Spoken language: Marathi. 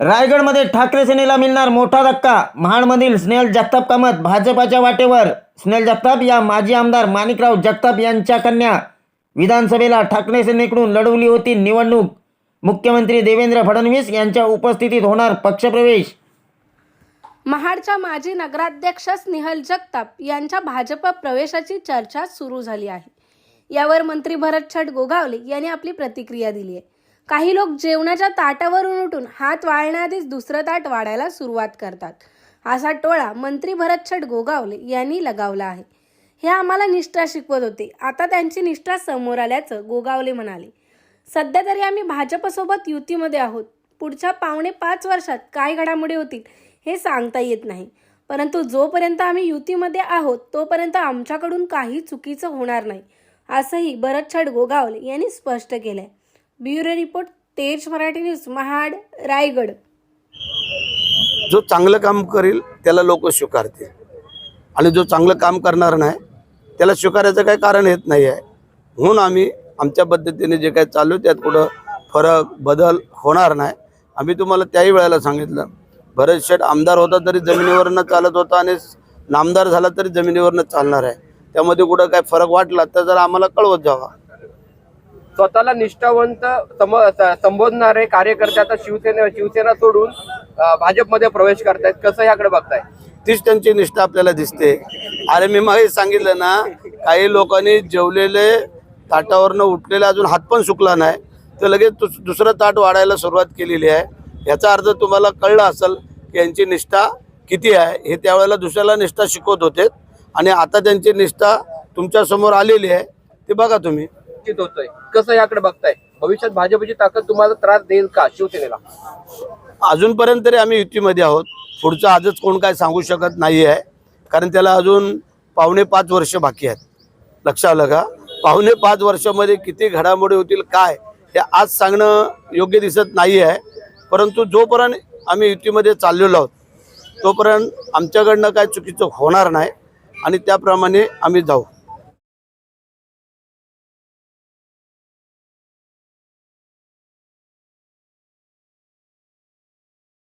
रायगडमध्ये ठाकरे सेनेला मिळणार मोठा धक्का. महाडमधील स्नेहल जगताप कामत भाजपाच्या वाटेवर. स्नेहल जगताप या माजी आमदार माणिकराव जगताप यांच्या कन्या. विधानसभेला ठाकरे सेनेकडून लढवली होती निवडणूक. मुख्यमंत्री देवेंद्र फडणवीस यांच्या उपस्थितीत होणार पक्षप्रवेश. महाडच्या माजी नगराध्यक्ष स्नेहल जगताप यांच्या भाजप प्रवेशाची चर्चा सुरू झाली आहे. यावर मंत्री भरत छट गोगावले यांनी आपली प्रतिक्रिया दिली आहे. काही लोक जेवणाच्या ताटावरून उठून हात वाळण्याआधीच दुसरं ताट वाढायला सुरुवात करतात. असा टोळा मंत्री भरत छट गोगावले यांनी लगावला आहे. हे आम्हाला निष्ठा शिकवत होते. आता त्यांची निष्ठा समोर आल्याचं गोगावले म्हणाले. सध्या तरी आम्ही भाजपसोबत युतीमध्ये आहोत. पुढच्या पावणे पाच वर्षात काय घडामोडी होतील हे सांगता येत नाही. परंतु जोपर्यंत आम्ही युतीमध्ये आहोत तोपर्यंत आमच्याकडून काही चुकीचं होणार नाही असंही भरत छड गोगावले यांनी स्पष्ट केलंय. ब्युरो रिपोर्ट तेज मराठी न्यूज महाड रायगड. जो चांगलं काम करेल त्याला लोक स्वीकारतील. आणि जो चांगलं काम करणार नाही त्याला स्वीकारायचं काही कारण येत नाही आहे म्हणून आम्ही आमच्या पद्धतीने जे काही चालू आहे त्यात कुठं फरक बदल होणार नाही. आम्ही तुम्हाला त्याही वेळेला सांगितलं. भरत शेठ आमदार होता तरी जमिनीवरनं चालत होता आणि नामदार झाला तरी जमिनीवरनं चालणार आहे. त्यामध्ये कुठं काय फरक वाटला तर जरा आम्हाला कळवत जावा. स्वतःला निष्ठावंत संबोधणारे कार्यकर्ते आता शिवसेना शिवसेना सोडून भाजपमध्ये प्रवेश करतायत. कसं याकडे बघताय? तीच त्यांची निष्ठा आपल्याला दिसते. अरे मी मग सांगितलं ना काही लोकांनी जेवलेले ताटावरनं उठलेले अजून हात पण सुकला नाही. तर लगेच दुस- दुसरं ताट वाढायला सुरुवात केलेली आहे. याचा अर्थ तुम्हाला कळलं असेल की यांची निष्ठा किती आहे. हे त्यावेळेला दुसऱ्याला निष्ठा शिकवत होते. आणि आता त्यांची निष्ठा तुमच्यासमोर आलेली आहे. ते बघा तुम्ही. निश्चित होतोय. कसं याकडे बघताय? भविष्यात भाजपची ताकद तुम्हाला त्रास देईल का शिवसेनेला? अजूनपर्यंत तरी आम्ही युतीमध्ये आहोत. पुढचं आजच कोण काय सांगू शकत नाही आहे कारण त्याला अजून पावणे पाच वर्ष बाकी आहेत. लक्षात आलं का पावणे पाच वर्षामध्ये किती घडामोडी होतील काय हे आज सांगणं योग्य दिसत नाही आहे परंतु जोपर्यंत आम्ही युतीमध्ये चाललेलो आहोत तोपर्यंत आमच्याकडनं काय चुकीचं होणार नाही. आणि त्याप्रमाणे आम्ही जाऊ.